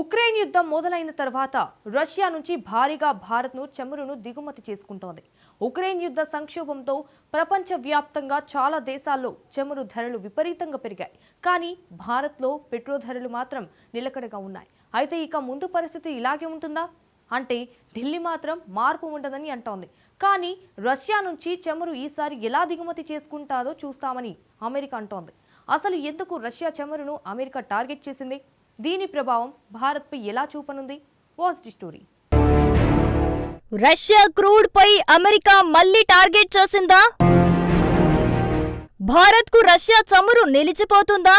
Ukraine యుద్ధం మొదలైన తర్వాత రష్యా నుంచి భారీగా భారత్ను చమురును దిగుమతి చేసుకుంటోంది. ఉక్రెయిన్ యుద్ధ సంక్షోభంతో ప్రపంచవ్యాప్తంగా చాలా దేశాల్లో చమురు ధరలు విపరీతంగా పెరిగాయి. కానీ భారత్లో పెట్రోల్ ధరలు మాత్రం నిలకడగా ఉన్నాయి. అయితే ఇక ముందు పరిస్థితి ఇలాగే ఉంటుందా? అంటే ఢిల్లీ మాత్రం మార్పు ఉండదని అంటోంది. కానీ రష్యా నుంచి చమురు ఈసారి ఎలా దిగుమతి చేసుకుంటారో చూస్తామని అమెరికా అంటోంది. అసలు ఎందుకు రష్యా చమురును అమెరికా టార్గెట్ చేసింది? దీని ప్రభావం భారత్పై ఎలా చూపనుంది? Watch the story Russia crude pi America మళ్ళీ టార్గెట్ చేసిందా? భారత్కు రష్యా చమురు నిలిచిపోతుందా?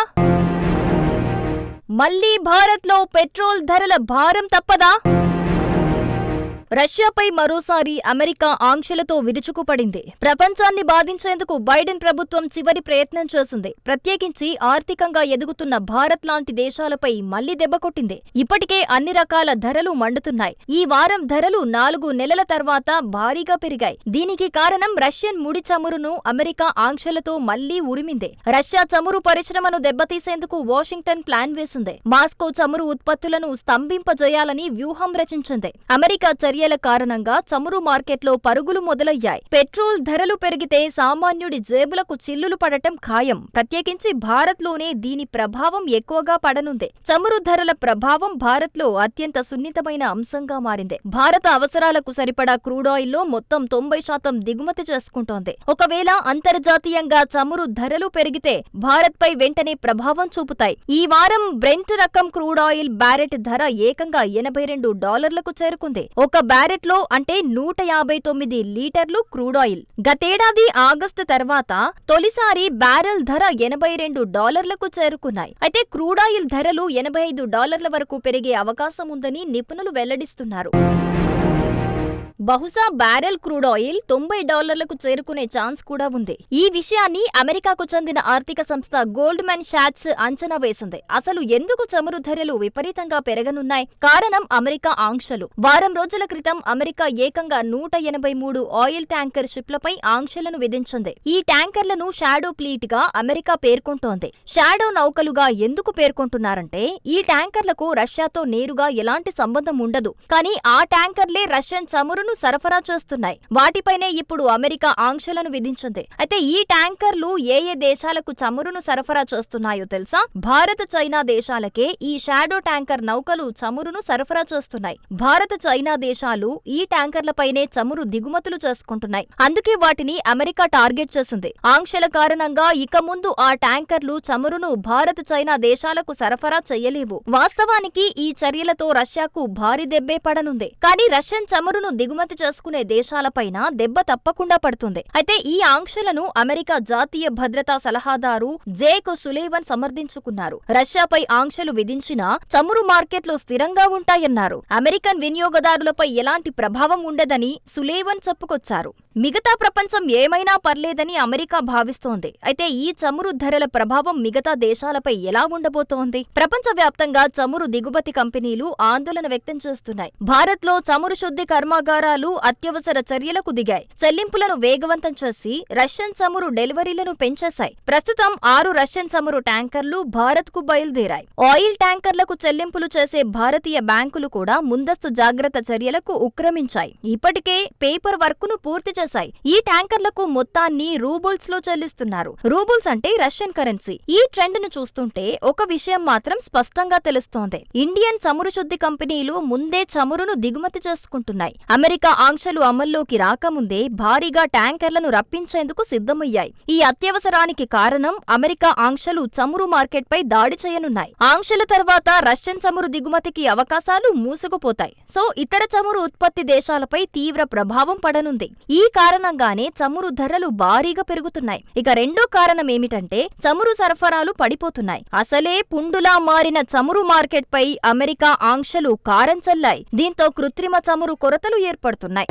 మళ్ళీ భారత్లో పెట్రోల్ ధరల భారం తప్పదా? రష్యాపై మరోసారి అమెరికా ఆంక్షలతో విరుచుకుపడింది. ప్రపంచాన్ని బాధించేందుకు బైడెన్ ప్రభుత్వం చివరి ప్రయత్నం చేసింది. ప్రత్యేకించి ఆర్థికంగా ఎదుగుతున్న భారత్ లాంటి దేశాలపై మళ్ళీ దెబ్బకొట్టింది ఇప్పటికే అన్ని రకాల ధరలు మండుతున్నాయి. ఈ వారం ధరలు నాలుగు నెలల తర్వాత భారీగా పెరిగాయి. దీనికి కారణం రష్యన్ ముడి చమురును అమెరికా ఆంక్షలతో మళ్ళీ ఉరిమింది. రష్యా చమురు పరిశ్రమను దెబ్బతీసేందుకు వాషింగ్టన్ ప్లాన్ వేసింది. మాస్కో చమురు ఉత్పత్తులను స్తంభింపజేయాలని వ్యూహం రచించింది. అమెరికా చర్యల కారణంగా చమురు మార్కెట్లో పరుగులు మొదలయ్యాయి. పెట్రోల్ ధరలు పెరిగితే సామాన్యుడి జేబులకు చిల్లులు పడటం ఖాయం. ప్రత్యేకించి భారత్లోనే దీని ప్రభావం ఎక్కువగా పడనుంది. చమురు ధరల ప్రభావం భారత్లో అత్యంత సున్నితమైన అంశంగా మారింది. భారత అవసరాలకు సరిపడా క్రూడాయిల్లో మొత్తం తొంభై శాతం దిగుమతి చేసుకుంటోంది. ఒకవేళ అంతర్జాతీయంగా చమురు ధరలు పెరిగితే భారత్పై వెంటనే ప్రభావం చూపుతాయి. ఈ వారం బ్రెంట్ రకం క్రూడాయిల్ బ్యారెట్ ధర ఏకంగా ఎనభై రెండు డాలర్లకు చేరుకుంది. ఒక బ్యారెట్లో అంటే నూట యాభై తొమ్మిది లీటర్లు క్రూడాయిల్ గతేడాది ఆగస్టు తర్వాత తొలిసారి బ్యారెల్ ధర ఎనభై రెండు డాలర్లకు చేరుకున్నాయి. అయితే క్రూడాయిల్ ధరలు ఎనభై ఐదు డాలర్ల వరకు పెరిగే అవకాశం ఉందని నిపుణులు వెల్లడిస్తున్నారు. బహుశా బ్యారెల్ క్రూడ్ ఆయిల్ తొంభై డాలర్లకు చేరుకునే ఛాన్స్ కూడా ఉంది. ఈ విషయాన్ని అమెరికాకు చెందిన ఆర్థిక సంస్థ గోల్డ్ మ్యాన్ షాట్స్ అంచనా వేసింది. అసలు ఎందుకు చమురు ధరలు విపరీతంగా పెరగనున్నాయి? కారణం అమెరికా ఆంక్షలు. వారం రోజుల క్రితం అమెరికా ఏకంగా నూట ఎనభై మూడు ఆయిల్ ట్యాంకర్ షిప్లపై ఆంక్షలను విధించింది. ఈ ట్యాంకర్లను షాడో ప్లీట్గా అమెరికా పేర్కొంటోంది. షాడో నౌకలుగా ఎందుకు పేర్కొంటున్నారంటే ఈ ట్యాంకర్లకు రష్యాతో నేరుగా ఎలాంటి సంబంధం ఉండదు. కానీ ఆ ట్యాంకర్లే రష్యన్ చమురును సరఫరా చేస్తున్నాయి. వాటిపైనే ఇప్పుడు అమెరికా ఆంక్షలను విధించింది. అయితే ఈ ట్యాంకర్లు ఏ ఏ దేశాలకు చమురును సరఫరా చేస్తున్నాయో తెలుసా? భారత్ చైనా దేశాలకే ఈ షాడో ట్యాంకర్ నౌకలు చమురును సరఫరా చేస్తున్నాయి. భారత్ చైనా దేశాలు ఈ ట్యాంకర్లపైనే చమురు దిగుమతులు చేసుకుంటున్నాయి. అందుకే వాటిని అమెరికా టార్గెట్ చేసింది. ఆంక్షల కారణంగా ఇక ముందు ఆ ట్యాంకర్లు చమురును భారత్ చైనా దేశాలకు సరఫరా చేయలేవు. వాస్తవానికి ఈ చర్యలతో రష్యాకు భారీ దెబ్బే పడనుంది. కానీ రష్యన్ చమురును దిగుమతి చేసుకునే దేశాలపైన దెబ్బ తప్పకుండా పడుతుంది. అయితే ఈ ఆంక్షలను అమెరికా జాతీయ భద్రతా సలహాదారు జేక్ సులేవన్ సమర్థించుకున్నారు. రష్యాపై ఆంక్షలు విధించినా చమురు మార్కెట్లు స్థిరంగా ఉంటాయన్నారు. అమెరికన్ వినియోగదారులపై ఎలాంటి ప్రభావం ఉండదని సులేవన్ చెప్పుకొచ్చారు. మిగతా ప్రపంచం ఏమైనా పర్లేదని అమెరికా భావిస్తోంది. అయితే ఈ చమురు ధరల ప్రభావం మిగతా దేశాలపై ఎలా ఉండబోతోంది? ప్రపంచవ్యాప్తంగా చమురు దిగుమతి కంపెనీలు ఆందోళన వ్యక్తం చేస్తున్నాయి. భారత్లో చమురు శుద్ధి కర్మాగారాలు అత్యవసర చర్యలకు దిగాయి. చెల్లింపులను వేగవంతం చేసి రష్యన్ చమురు డెలివరీలను పెంచేశాయి. ప్రస్తుతం ఆరు రష్యన్ చమురు ట్యాంకర్లు భారత్కు బయలుదేరాయి. ఆయిల్ ట్యాంకర్లకు చెల్లింపులు చేసే భారతీయ బ్యాంకులు కూడా ముందస్తు జాగ్రత్త చర్యలకు ఉక్రమించాయి. ఇప్పటికే పేపర్ వర్క్ను పూర్తి చేశాయి. ఈ ట్యాంకర్లకు మొత్తాన్ని రూబుల్స్లో చెల్లిస్తున్నారు. రూబుల్స్ అంటే రష్యన్ కరెన్సీ. ఈ ట్రెండ్ను చూస్తుంటే ఒక విషయం మాత్రం స్పష్టంగా తెలుస్తోంది. ఇండియన్ చమురు శుద్ధి కంపెనీలు ముందే చమురును దిగుమతి చేసుకుంటున్నాయి. అమెరికా ఆంక్షలు అమల్లోకి రాకముందే భారీగా ట్యాంకర్లను రప్పించేందుకు సిద్ధమయ్యాయి. ఈ అత్యవసరానికి కారణం అమెరికా ఆంక్షలు చమురు మార్కెట్పై దాడి చేయనున్నాయి. ఆంక్షల తర్వాత రష్యన్ చమురు దిగుమతికి అవకాశాలు మూసుకుపోతాయి. సో ఇతర చమురు ఉత్పత్తి దేశాలపై తీవ్ర ప్రభావం పడనుంది. ఈ కారణంగానే చమురు ధరలు భారీగా పెరుగుతున్నాయి. ఇక రెండో కారణం ఏమిటంటే చమురు సరఫరాలు పడిపోతున్నాయి. అసలే పుండులా మారిన చమురు మార్కెట్పై అమెరికా ఆంక్షలు కారం చల్లాయి. దీంతో కృత్రిమ చమురు కొరతలు ఏర్పడుతున్నాయి.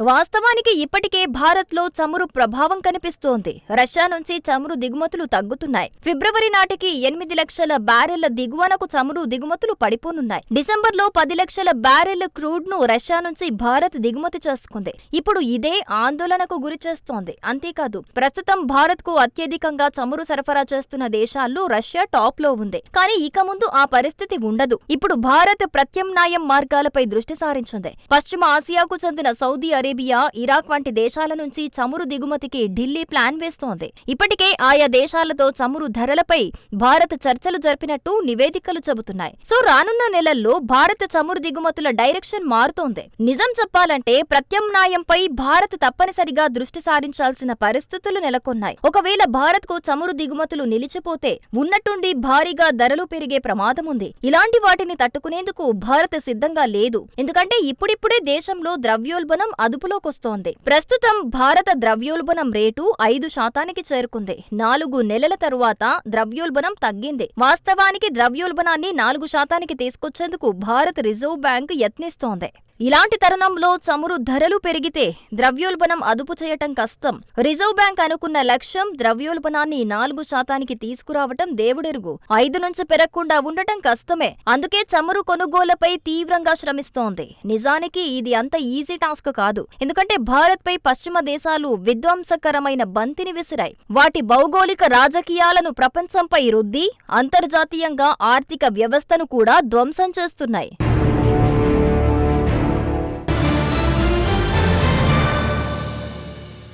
వాస్తవానికి ఇప్పటికే భారత్లో చమురు ప్రభావం కనిపిస్తోంది. రష్యా నుంచి చమురు దిగుమతులు తగ్గుతున్నాయి. ఫిబ్రవరి నాటికి ఎనిమిది లక్షల బ్యారెళ్ళ దిగువనకు చమురు దిగుమతులు పడిపోనున్నాయి. డిసెంబర్లో పది లక్షల బ్యారెళ్ళ క్రూడ్ను రష్యా నుంచి భారత్ దిగుమతి చేసుకుంది. ఇప్పుడు ఇదే ఆందోళనకు గురి చేస్తోంది. అంతేకాదు ప్రస్తుతం భారత్కు అత్యధికంగా చమురు సరఫరా చేస్తున్న దేశాల్లో రష్యా టాప్లో ఉంది. కానీ ఇక ముందు ఆ పరిస్థితి ఉండదు. ఇప్పుడు భారత్ ప్రత్యామ్నాయం మార్గాలపై దృష్టి సారించింది. పశ్చిమ ఆసియాకు చెందిన సౌదీ అరేబియా ఇరాక్ వంటి దేశాల నుంచి చమురు దిగుమతికి ఢిల్లీ ప్లాన్ వేస్తోంది. ఇప్పటికే ఆయా దేశాలతో చమురు ధరలపై భారత్ చర్చలు జరిపినట్టు నివేదికలు చెబుతున్నాయి. సో రానున్న నెలల్లో భారత చమురు దిగుమతుల డైరెక్షన్ మారుతోంది. నిజం చెప్పాలంటే ప్రత్యామ్నాయంపై భారత్ తప్పనిసరిగా దృష్టి సారించాల్సిన పరిస్థితులు నెలకొన్నాయి. ఒకవేళ భారత్కు చమురు దిగుమతులు నిలిచిపోతే ఉన్నట్టుండి భారీగా ధరలు పెరిగే ప్రమాదం ఉంది. ఇలాంటి వాటిని తట్టుకునేందుకు భారత్ సిద్ధంగా లేదు. ఎందుకంటే ఇప్పుడిప్పుడే దేశంలో ద్రవ్యోల్బణం అదుపులోకొస్తోంది. ప్రస్తుతం భారత ద్రవ్యోల్బణం రేటు ఐదు శాతానికి చేరుకుంది. నాలుగు నెలల తరువాత ద్రవ్యోల్బణం తగ్గింది. వాస్తవానికి ద్రవ్యోల్బణాన్ని నాలుగు శాతానికి తీసుకొచ్చేందుకు భారత్ రిజర్వ్ బ్యాంక్ యత్నిస్తోంది. ఇలాంటి తరుణంలో చమురు ధరలు పెరిగితే ద్రవ్యోల్బణం అదుపు చేయటం కష్టం. రిజర్వ్ బ్యాంక్ అనుకున్న లక్ష్యం ద్రవ్యోల్బణాన్ని నాలుగు శాతానికి తీసుకురావటం దేవుడెరుగు. ఐదు నుంచి పెరగకుండా ఉండటం కష్టమే. అందుకే చమురు కొనుగోళ్ళపై తీవ్రంగా శ్రమిస్తోంది. నిజానికి ఇది అంత ఈజీ టాస్క్ కాదు. ఎందుకంటే భారత్ పై పశ్చిమ దేశాలు విధ్వంసకరమైన బంతిని విసిరాయి. వాటి భౌగోళిక రాజకీయాలను ప్రపంచంపై రుద్ది అంతర్జాతీయంగా ఆర్థిక వ్యవస్థను కూడా ధ్వంసం చేస్తున్నాయి.